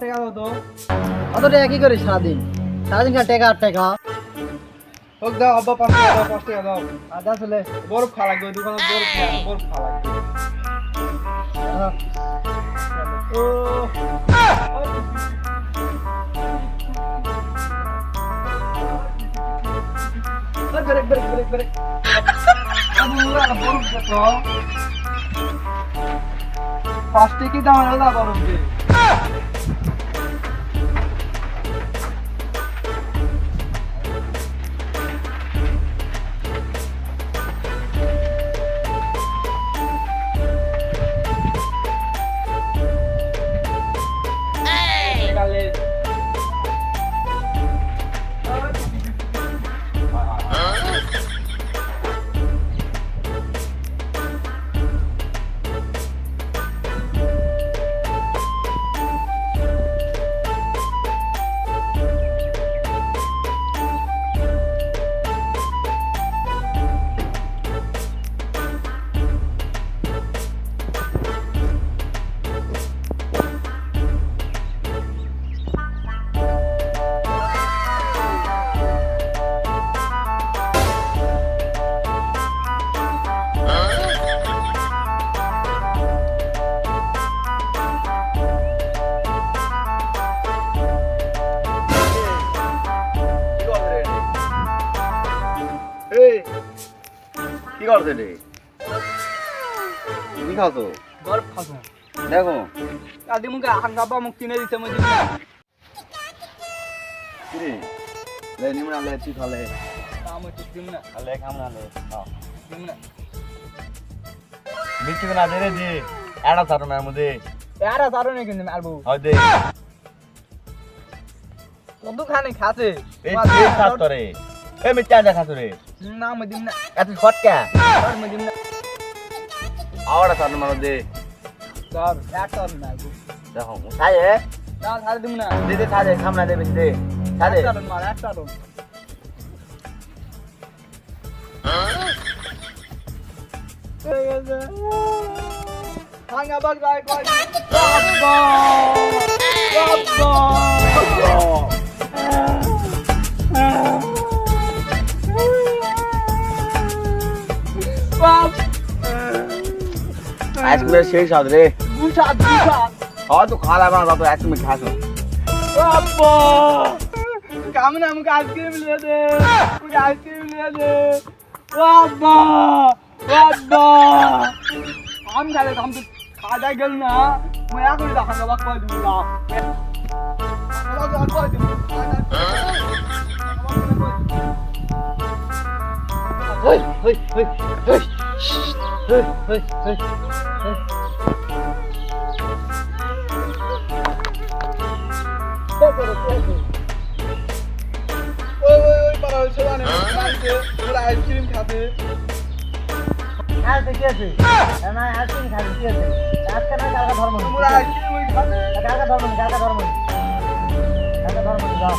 টাকা দাও তো অত টাকা কি করিস সারাদিন সারাদিন টাকা আর টাকা হোক দাও আব্বা পাঁচ টাকা দাও পাঁচ টাকা দাও আর আসলে বরফ খা লাগবে দোকানে বরফ খা বরফ খা লাগবে ও ব্রেক ব্রেক ব্রেক ব্রেক বরফ দিয়ে করছে রে তুমি খাওছো? বরফ খাওছো? দেখো। কাদি মুখে হাঙ্গাবা মুখ কিনে দিতে মুজি কিরে? লে নিমনা লে চি খালে। কাম ঠিক দিমনা লে কাম না লে হ্যাঁ দিমনা বিচি না দে রে দি। এড়া সারো না মুদে এড়া সারো না কিন্তু মারবো হয় দে। বন্ধু খানে খাছে এই সাত করে মিটা দেখা রে না আমি দিম না এত শর্ট কে আর আমি দিম না আওয়াড়া সার মারো দে স্যার ব্যাট সার না দেখো মুসাই এ না সার দিম না দে দে সার সামনে দেবে দে সার সার মার এক সার Hang about like what? Rock ball! Rock ball! বাবা আইসক্রিমের সেই স্বাদ রে। গুছা গুছা হয়তো খালা বানা বাবা আইসক্রিম খাসো বাবা কামনা আমাকে আইসক্রিম লিয়ে দে। মুঝে আইসক্রিম লিয়ে দে। বাবা বাবা আম খালে আম তো খাওয়া গেল না। মই এখন দেখা যাবা কই দিব না আইসক্রিম খাবে আর কি আছে না কি খাবি কি আছে আজকে না কালকে ধর্ম আইসক্রিম কালকে ধর্ম কালকে ধর্ম কালকে ধর্ম যাও